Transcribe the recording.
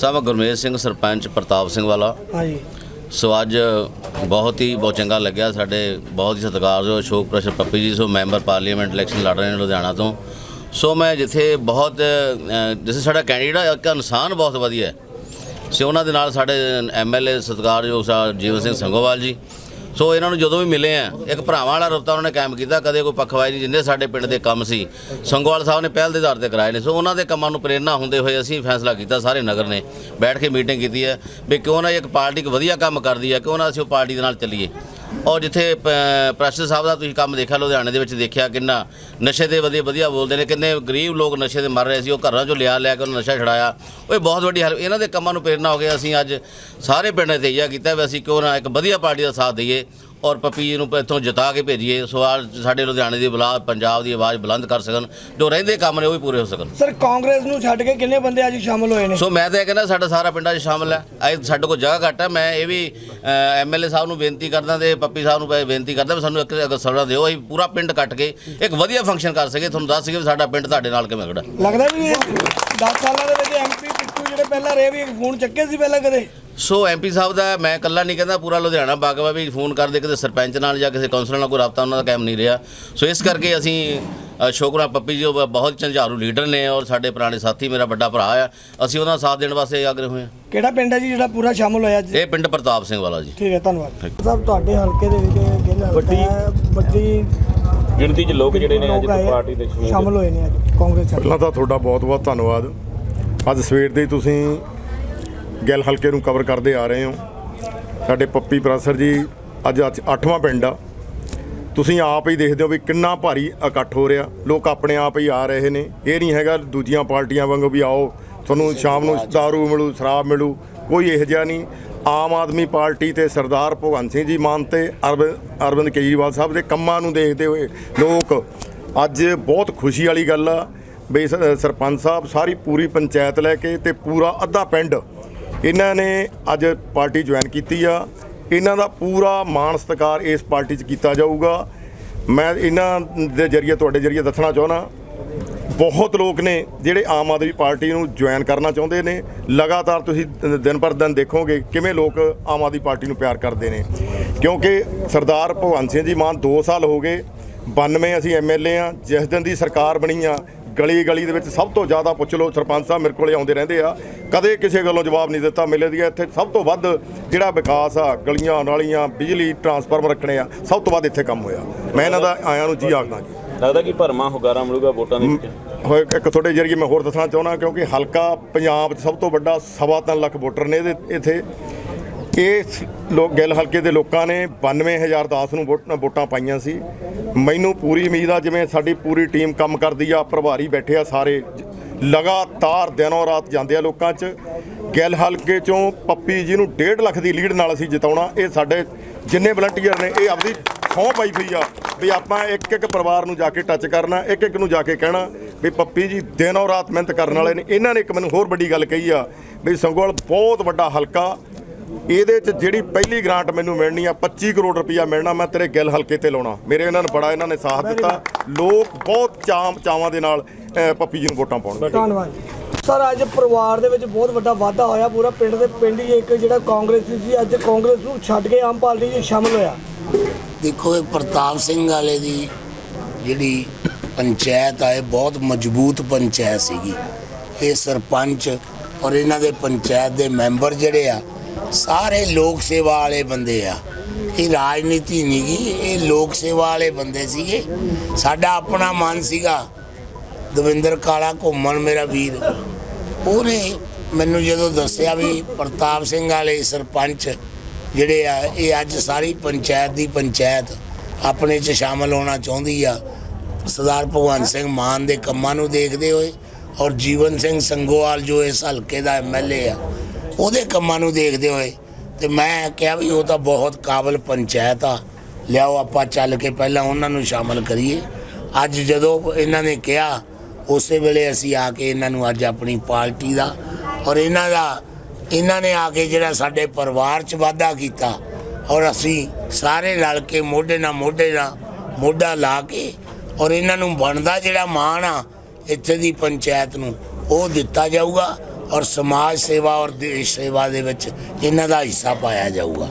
ਸਾਹਿਬ ਗੁਰਮੇਜ ਸਿੰਘ ਸਰਪੰਚ ਪ੍ਰਤਾਪ ਸਿੰਘ ਵਾਲਾ। ਹਾਂਜੀ। ਸੋ ਅੱਜ ਬਹੁਤ ਹੀ ਬਹੁਤ ਚੰਗਾ ਲੱਗਿਆ ਸਾਡੇ ਬਹੁਤ ਹੀ ਸਤਿਕਾਰਯੋਗ ਅਸ਼ੋਕ ਪ੍ਰਸ਼ਰ ਪੱਪੀ ਜੀ ਸੋ ਮੈਂਬਰ ਪਾਰਲੀਮੈਂਟ ਇਲੈਕਸ਼ਨ ਲੜ ਰਹੇ ਨੇ ਲੁਧਿਆਣਾ ਤੋਂ। ਸੋ ਮੈਂ ਜਿੱਥੇ ਬਹੁਤ ਜਿੱਥੇ ਸਾਡਾ ਕੈਂਡੀਡੇਟ ਇੱਕ ਇਨਸਾਨ ਬਹੁਤ ਵਧੀਆ ਹੈ। ਸੋ ਉਹਨਾਂ ਦੇ ਨਾਲ ਸਾਡੇ ਐਮਐਲਏ ਸਤਿਕਾਰਯੋਗ ਸਾਹਿਬ ਜੀਵਨ ਸਿੰਘ ਸੰਗੋਵਾਲ ਜੀ ਸੋ ਇਹਨਾਂ ਨੂੰ ਜਦੋਂ ਵੀ ਮਿਲੇ ਆ, ਇੱਕ ਭਰਾਵਾਂ ਵਾਲਾ ਰਬਤਾ ਉਹਨਾਂ ਨੇ ਕਾਇਮ ਕੀਤਾ, ਕਦੇ ਕੋਈ ਪੱਖਵਾਈ ਨਹੀਂ, ਜਿੰਨੇ ਸਾਡੇ ਪਿੰਡ ਦੇ ਕੰਮ ਸੀ, ਸੰਗੋਵਾਲ ਸਾਹਿਬ ਨੇ ਪਹਿਲ ਦੇ ਆਧਾਰ ਤੇ ਕਰਾਏ ਨੇ। ਸੋ ਉਹਨਾਂ ਦੇ ਕੰਮਾਂ ਨੂੰ ਪ੍ਰੇਰਣਾ ਹੁੰਦੇ ਹੋਏ ਅਸੀਂ ਫੈਸਲਾ ਕੀਤਾ, ਸਾਰੇ ਨਗਰ ਨੇ ਬੈਠ ਕੇ ਮੀਟਿੰਗ ਕੀਤੀ ਹੈ, ਵੀ ਕਿਉਂ ਨਾ ਇੱਕ ਪਾਰਟੀ ਇੱਕ ਵਧੀਆ ਕੰਮ ਕਰਦੀ ਹੈ, ਕਿਉਂ ਨਾ ਅਸੀਂ ਉਹ ਪਾਰਟੀ ਦੇ ਨਾਲ ਚੱਲੀਏ। ਔਰ ਜਿੱਥੇ ਪ- ਪ੍ਰੈਸ਼ਰ ਸਾਹਿਬ ਦਾ ਤੁਸੀਂ ਕੰਮ ਦੇਖਿਆ, ਲੁਧਿਆਣੇ ਦੇ ਵਿੱਚ ਦੇਖਿਆ ਕਿੰਨਾ ਨਸ਼ੇ ਦੇ ਵਧੀਆ ਵਧੀਆ ਬੋਲਦੇ ਨੇ, ਕਿੰਨੇ ਗਰੀਬ ਲੋਕ ਨਸ਼ੇ ਦੇ ਮਰ ਰਹੇ ਸੀ, ਉਹ ਘਰਾਂ ਚੋਂ ਲਿਆ ਲਿਆ ਕੇ ਉਹਨਾਂ ਨਸ਼ਾ ਛਡਾਇਆ। ਉਹ ਇਹ ਬਹੁਤ ਵੱਡੀ ਹੈਲਪ, ਇਹਨਾਂ ਦੇ ਕੰਮਾਂ ਨੂੰ ਪ੍ਰੇਰਨਾ ਹੋ ਗਿਆ ਅਸੀਂ ਅੱਜ ਸਾਰੇ ਪਿੰਡ ਤੇ ਇਹ ਕੀਤਾ ਵੀ ਅਸੀਂ ਕਿਉਂ ਨਾ ਇੱਕ ਵਧੀਆ ਪਾਰਟੀ ਦਾ ਸਾਥ ਦਈਏ। ਔਰ ਪੱਪੀ ਜੀ ਨੂੰ ਇੱਥੋਂ ਜਿਤਾ ਕੇ ਭੇਜੀਏ ਸੋ ਆਹ ਸਾਡੇ ਲੁਧਿਆਣੇ ਦੀ ਬਲਾ ਪੰਜਾਬ ਦੀ ਆਵਾਜ਼ ਬੁਲੰਦ ਕਰ ਸਕਣ ਜੋ ਰਹਿੰਦੇ ਕੰਮ ਨੇ ਉਹ ਵੀ ਪੂਰੇ ਹੋ ਸਕਣ। ਸਰ ਕਾਂਗਰਸ ਨੂੰ ਛੱਡ ਕੇ ਕਿੰਨੇ ਬੰਦੇ ਅੱਜ ਸ਼ਾਮਲ ਹੋਏ ਨੇ? ਸੋ ਮੈਂ ਤਾਂ ਇਹ ਕਹਿੰਦਾ ਸਾਡਾ ਸਾਰਾ ਪਿੰਡਾਂ 'ਚ ਸ਼ਾਮਲ ਹੈ। ਅੱਜ ਸਾਡੇ ਕੋਲ ਜਗ੍ਹਾ ਘੱਟ ਹੈ। ਮੈਂ ਇਹ ਵੀ ਐਮਐਲਏ ਸਾਹਿਬ ਨੂੰ ਬੇਨਤੀ ਕਰਦਾ ਤੇ ਪੱਪੀ ਸਾਹਿਬ ਨੂੰ ਬੇਨਤੀ ਕਰਦਾ ਵੀ ਸਾਨੂੰ ਇੱਕ ਅਗਰ ਸਵਰਾ ਦਿਓ। ਅਸੀਂ ਪੂਰਾ ਪਿੰਡ ਕੱਟ ਕੇ ਇੱਕ ਵਧੀਆ ਫੰਕਸ਼ਨ ਕਰ ਸਕੀਏ। ਤੁਹਾਨੂੰ ਦੱਸ ਸਕੀਏ ਸਾਡਾ ਪਿੰਡ ਤੁਹਾਡੇ ਨਾਲ ਕਿਵੇਂ ਖੜਾ ਲੱਗਦਾ ਵੀ 10 ਸਾਲਾਂ ਦੇ ਵਿੱਚ ਐਮਪੀ ਪਹਿਲਾਂ ਰਹੇ ਵੀ ਫੋਨ ਚੱਕੇ ਸੀ ਪਹਿਲਾਂ ਕਦੇ? ਸੋ ਐਮਪੀ ਸਾਹਿਬ ਦਾ ਮੈਂ ਇਕੱਲਾ ਨਹੀਂ ਕਹਿੰਦਾ ਪੂਰਾ ਲੁਧਿਆਣਾ ਬਾਗਵਾ ਵੀ ਫੋਨ ਕਰਦੇ ਕਿਤੇ ਸਰਪੰਚ ਨਾਲ ਜਾਂ ਕਿਸੇ ਕੌਂਸਲਰ ਨਾਲ ਕੋਈ ਰਾਬਤਾ ਉਹਨਾਂ ਦਾ ਕਾਇਮ ਨਹੀਂ ਰਿਹਾ। ਸੋ ਇਸ ਕਰਕੇ ਅਸੀਂ ਸ਼ੋਕਰਾ ਪੱਪੀ ਜੀ ਉਹ ਬਹੁਤ ਝੰਝਾਰੂ ਲੀਡਰ ਨੇ ਔਰ ਸਾਡੇ ਪੁਰਾਣੇ ਸਾਥੀ ਮੇਰਾ ਵੱਡਾ ਭਰਾ ਆ। ਅਸੀਂ ਉਹਨਾਂ ਦਾ ਸਾਥ ਦੇਣ ਵਾਸਤੇ ਆਗਰੇ ਹੋਏ ਹਾਂ। ਕਿਹੜਾ ਪਿੰਡ ਹੈ ਜੀ ਜਿਹੜਾ ਪੂਰਾ ਸ਼ਾਮਲ ਹੋਇਆ ਅੱਜ? ਇਹ ਪਿੰਡ ਪ੍ਰਤਾਪ ਸਿੰਘ ਵਾਲਾ ਜੀ। ਠੀਕ ਹੈ ਧੰਨਵਾਦ। ਸਾਹਿਬ ਤੁਹਾਡੇ ਹਲਕੇ ਦੇ ਵਿੱਚ ਕਿਹੜਾ ਵੱਡੀ ਵੱਡੀ ਗਿਣਤੀ 'ਚ ਲੋਕ ਜਿਹੜੇ ਨੇ ਅੱਜ ਪਾਰਟੀ ਦੇ ਸ਼ਾਮਲ ਹੋਏ ਨੇ ਅੱਜ ਕਾਂਗਰਸ ਪਹਿਲਾਂ ਤਾਂ ਤੁਹਾਡਾ ਬਹੁਤ-ਬਹੁਤ ਧੰਨਵਾਦ। ਅੱਜ ਸਵੇਰ ਦੇ ਤੁਸੀਂ ਗਿੱਲ ਹਲਕੇ ਨੂੰ ਕਵਰ ਕਰਦੇ ਆ ਰਹੇ ਹੋ। ਸਾਡੇ ਪੱਪੀ ਪ੍ਰੋਫੈਸਰ ਜੀ, ਅੱਜ ਅੱਠਵਾਂ ਪਿੰਡ ਆ। ਤੁਸੀਂ ਆਪ ਹੀ ਦੇਖਦੇ ਹੋ ਵੀ ਕਿੰਨਾ ਭਾਰੀ ਇਕੱਠ ਹੋ ਰਿਹਾ। ਲੋਕ ਆਪਣੇ ਆਪ ਹੀ ਆ ਰਹੇ ਨੇ। ਇਹ ਨਹੀਂ ਹੈਗਾ ਦੂਜੀਆਂ ਪਾਰਟੀਆਂ ਵਾਂਗੂ ਵੀ ਆਓ, ਤੁਹਾਨੂੰ ਸ਼ਾਮ ਨੂੰ ਦਾਰੂ ਮਿਲੂ, ਸ਼ਰਾਬ ਮਿਲੂ, ਕੋਈ ਇਹੋ ਜਿਹਾ ਨਹੀਂ। ਆਮ ਆਦਮੀ ਪਾਰਟੀ ਤੇ ਸਰਦਾਰ ਭਗਵੰਤ ਸਿੰਘ ਜੀ ਮਾਨ ਤੇ ਅਰਵਿੰਦ ਅਰਵਿੰਦ ਕੇਜਰੀਵਾਲ ਸਾਹਿਬ ਦੇ ਕੰਮਾਂ ਨੂੰ ਦੇਖਦੇ ਹੋਏ ਲੋਕ ਅੱਜ ਬਹੁਤ ਖੁਸ਼ੀ ਵਾਲੀ ਗੱਲ ਆ। ਵੀ ਸਰਪੰਚ ਸਾਹਿਬ, ਸਾਰੀ ਪੂਰੀ ਪੰਚਾਇਤ ਲੈ ਕੇ ਤੇ ਪੂਰਾ ਅੱਧਾ ਪਿੰਡ। ਇਹਨਾਂ ਨੇ ਅੱਜ ਪਾਰਟੀ ਜੁਆਇਨ ਕੀਤੀ ਆ। ਇਹਨਾਂ ਦਾ ਪੂਰਾ ਮਾਣ ਸਤਿਕਾਰ ਇਸ ਪਾਰਟੀ 'ਚ ਕੀਤਾ ਜਾਊਗਾ। ਮੈਂ ਇਹਨਾਂ ਦੇ ਜਰੀਏ ਤੁਹਾਡੇ ਜਰੀਏ ਦੱਸਣਾ ਚਾਹੁੰਦਾ। ਬਹੁਤ ਲੋਕ ਨੇ ਜਿਹੜੇ ਆਮ ਆਦਮੀ ਪਾਰਟੀ ਨੂੰ ਜੁਆਇਨ ਕਰਨਾ ਚਾਹੁੰਦੇ ਨੇ। ਲਗਾਤਾਰ ਤੁਸੀਂ ਦਿਨ ਪਰ ਦਿਨ ਦੇਖੋਗੇ ਕਿਵੇਂ ਲੋਕ ਆਮ ਆਦਮੀ ਪਾਰਟੀ ਨੂੰ ਪਿਆਰ ਕਰਦੇ ਨੇ। ਕਿਉਂਕਿ ਸਰਦਾਰ ਭਗਵੰਤ ਸਿੰਘ ਜੀ ਮਾਨ 2 ਸਾਲ ਹੋ ਗਏ। 92 ਅਸੀਂ ਐਮਐਲਏ ਆ। ਜਿਸ ਦਿਨ ਦੀ ਸਰਕਾਰ ਬਣੀ ਆ ਗਲੀ ਗਲੀ ਦੇ ਵਿੱਚ ਸਭ ਤੋਂ ਜ਼ਿਆਦਾ ਪੁੱਛ ਲਓ ਸਰਪੰਚ ਸਾਹਿਬ ਮੇਰੇ ਕੋਲੇ ਆਉਂਦੇ ਰਹਿੰਦੇ ਆ। ਕਦੇ ਕਿਸੇ ਗੱਲੋਂ ਜਵਾਬ ਨਹੀਂ ਦਿੱਤਾ ਮਿਲੇ ਦੀ ਇੱਥੇ ਸਭ ਤੋਂ ਵੱਧ ਜਿਹੜਾ ਵਿਕਾਸ ਆ ਗਲੀਆਂ ਨਾਲੀਆਂ ਬਿਜਲੀ ਟਰਾਂਸਫਾਰਮਰ ਰੱਖਣੇ ਆ ਸਭ ਤੋਂ ਵੱਧ ਇੱਥੇ ਕੰਮ ਹੋਇਆ। ਮੈਂ ਇਹਨਾਂ ਦਾ ਆਇਆਂ ਨੂੰ ਜੀ ਆਖਦਾ ਜੀ। ਲੱਗਦਾ ਕਿ ਭਰਮਾ ਹੁਗਾਰਾ ਮਿਲੂਗਾ ਵੋਟਾਂ ਦੇ ਵਿੱਚ। ਹੋਏ ਇੱਕ ਤੁਹਾਡੇ ਜਰੀਏ ਮੈਂ ਹੋਰ ਦੱਸਣਾ ਚਾਹੁੰਦਾ ਕਿਉਂਕਿ ਹਲਕਾ ਪੰਜਾਬ ਸਭ ਤੋਂ ਵੱਡਾ ਸਵਾ ਤਿੰਨ ਲੱਖ ਵੋਟਰ ਨੇ ਇਹਦੇ ਇੱਥੇ। ਇਹ ਲੋਕ ਗਿੱਲ ਹਲਕੇ ਦੇ ਲੋਕਾਂ ਨੇ 92010 ਨੂੰ ਵੋਟ- ਵੋਟਾਂ ਪਾਈਆਂ ਸੀ। ਮੈਨੂੰ ਪੂਰੀ ਉਮੀਦ ਆ, ਜਿਵੇਂ ਸਾਡੀ ਪੂਰੀ ਟੀਮ ਕੰਮ ਕਰਦੀ ਆ, ਪ੍ਰਭਾਰੀ ਬੈਠੇ ਆ ਸਾਰੇ। ਲਗਾਤਾਰ ਦਿਨੋਂ ਰਾਤ ਜਾਂਦੇ ਆ ਲੋਕਾਂ 'ਚ। ਗਿੱਲ ਹਲਕੇ ਚੋਂ ਪੱਪੀ ਜੀ ਨੂੰ 1.5 ਲੱਖ ਦੀ ਲੀਡ ਨਾਲ ਅਸੀਂ ਜਿਤਾਉਣਾ। ਇਹ ਸਾਡੇ ਜਿੰਨੇ ਵਲੰਟੀਅਰ ਨੇ, ਇਹ ਆਪਦੀ ਸੌਂ ਪਾਈ ਪਈ ਆ ਵੀ ਆਪਾਂ ਇੱਕ ਇੱਕ ਪਰਿਵਾਰ ਨੂੰ ਜਾ ਕੇ ਟੱਚ ਕਰਨਾ ਇੱਕ ਇੱਕ ਨੂੰ ਜਾ ਕੇ ਕਹਿਣਾ ਵੀ ਪੱਪੀ ਜੀ, ਦਿਨੋਂ ਰਾਤ ਮਿਹਨਤ ਕਰਨ ਵਾਲੇ ਨੇ। ਇਹਨਾਂ ਨੇ ਇੱਕ ਮੈਨੂੰ ਹੋਰ ਵੱਡੀ ਗੱਲ ਕਹੀ ਆ ਵੀ ਸੰਗੋਲ ਬਹੁਤ ਵੱਡਾ ਹਲਕਾ ਇਹਦੇ 'ਚ ਜਿਹੜੀ ਪਹਿਲੀ ਗ੍ਰਾਂਟ ਮੈਨੂੰ ਮਿਲਣੀ ਆ 25 ਕਰੋੜ ਰੁਪਇਆ ਮਿਲਣਾ ਮੈਂ ਤੇਰੇ ਗਿੱਲ ਹਲਕੇ ਤੇ ਲਾਉਣਾ। ਮੇਰੇ ਇਹਨਾਂ ਨੇ ਬੜਾ ਇਹਨਾਂ ਨੇ ਸਾਥ ਦਿੱਤਾ। ਲੋਕ ਬਹੁਤ ਚਾਮ ਚਾਵਾਂ ਦੇ ਨਾਲ ਪੱਪੀ ਜੀ ਨੂੰ ਵੋਟਾਂ ਪਾਉਣਗੇ ਧੰਨਵਾਦ ਸਰ ਅੱਜ ਪਰਿਵਾਰ ਦੇ ਵਿੱਚ ਬਹੁਤ ਵੱਡਾ ਵਾਧਾ ਹੋਇਆ। ਪੂਰਾ ਪਿੰਡ ਦੇ ਪਿੰਡ ਹੀ ਇੱਕ ਜਿਹੜਾ ਕਾਂਗਰਸ ਸੀ ਅੱਜ ਕਾਂਗਰਸ ਨੂੰ ਛੱਡ ਕੇ ਆਮ ਪਾਰਟੀ 'ਚ ਸ਼ਾਮਲ ਹੋਇਆ। ਦੇਖੋ ਇਹ ਪ੍ਰਤਾਪ ਸਿੰਘ ਵਾਲੇ ਦੀ ਜਿਹੜੀ ਪੰਚਾਇਤ ਆ ਇਹ ਬਹੁਤ ਮਜ਼ਬੂਤ ਪੰਚਾਇਤ ਸੀਗੀ। ਇਹ ਸਰਪੰਚ ਔਰ ਇਹਨਾਂ ਦੇ ਪੰਚਾਇਤ ਦੇ ਮੈਂਬਰ ਜਿਹੜੇ ਆ ਸਾਰੇ ਲੋਕ ਸੇਵਾ ਵਾਲੇ ਬੰਦੇ ਆ। ਇਹ ਰਾਜਨੀਤੀ ਨਹੀਂ ਗੀ, ਇਹ ਲੋਕ ਸੇਵਾ ਵਾਲੇ ਬੰਦੇ ਸੀਗੇ। ਸਾਡਾ ਆਪਣਾ ਮਨ ਸੀਗਾ, ਦਵਿੰਦਰ ਕਾਲਾ ਘੁੰਮਣ ਮੇਰਾ ਵੀਰ। ਉਹਨੇ ਮੈਨੂੰ ਜਦੋਂ ਦੱਸਿਆ ਵੀ ਪ੍ਰਤਾਪ ਸਿੰਘ ਵਾਲੇ ਸਰਪੰਚ ਜਿਹੜੇ ਆ, ਇਹ ਅੱਜ ਸਾਰੀ ਪੰਚਾਇਤ ਦੀ ਪੰਚਾਇਤ ਆਪਣੇ 'ਚ ਸ਼ਾਮਲ ਹੋਣਾ ਚਾਹੁੰਦੀ ਆ, ਸਰਦਾਰ ਭਗਵੰਤ ਸਿੰਘ ਮਾਨ ਦੇ ਕੰਮਾਂ ਨੂੰ ਦੇਖਦੇ ਹੋਏ ਔਰ ਜੀਵਨ ਸਿੰਘ ਸੰਗੋਵਾਲ ਜੋ ਇਸ ਹਲਕੇ ਦਾ ਐਮਐਲਏ ਆ ਉਹਦੇ ਕੰਮਾਂ ਨੂੰ ਦੇਖਦੇ ਹੋਏ ਤੇ ਮੈਂ ਕਿਹਾ ਵੀ ਉਹ ਤਾਂ ਬਹੁਤ ਕਾਬਲ ਪੰਚਾਇਤ ਆ। ਲਿਆਓ ਆਪਾਂ ਚੱਲ ਕੇ ਪਹਿਲਾਂ ਉਹਨਾਂ ਨੂੰ ਸ਼ਾਮਲ ਕਰੀਏ। ਅੱਜ ਜਦੋਂ ਇਹਨਾਂ ਨੇ ਕਿਹਾ, ਉਸੇ ਵੇਲੇ ਅਸੀਂ ਆ ਕੇ ਇਹਨਾਂ ਨੂੰ ਅੱਜ ਆਪਣੀ ਪਾਰਟੀ ਦਾ ਔਰ ਇਹਨਾਂ ਦਾ, ਇਹਨਾਂ ਨੇ ਆ ਕੇ ਜਿਹੜਾ ਸਾਡੇ ਪਰਿਵਾਰ 'ਚ ਵਾਧਾ ਕੀਤਾ ਔਰ ਅਸੀਂ ਸਾਰੇ ਰਲ ਕੇ ਮੋਢੇ ਨਾਲ ਮੋਢੇ ਨਾਲ ਮੋਢਾ ਲਾ ਕੇ ਔਰ ਇਹਨਾਂ ਨੂੰ ਬਣਦਾ ਜਿਹੜਾ ਮਾਣ ਆ, ਇੱਥੇ ਦੀ ਪੰਚਾਇਤ ਨੂੰ ਉਹ ਦਿੱਤਾ ਜਾਊਗਾ। ਔਰ ਸਮਾਜ ਸੇਵਾ ਔਰ ਦੇਸ਼ ਸੇਵਾ ਦੇ ਵਿੱਚ ਇਹਨਾਂ ਦਾ ਹਿੱਸਾ ਪਾਇਆ ਜਾਊਗਾ।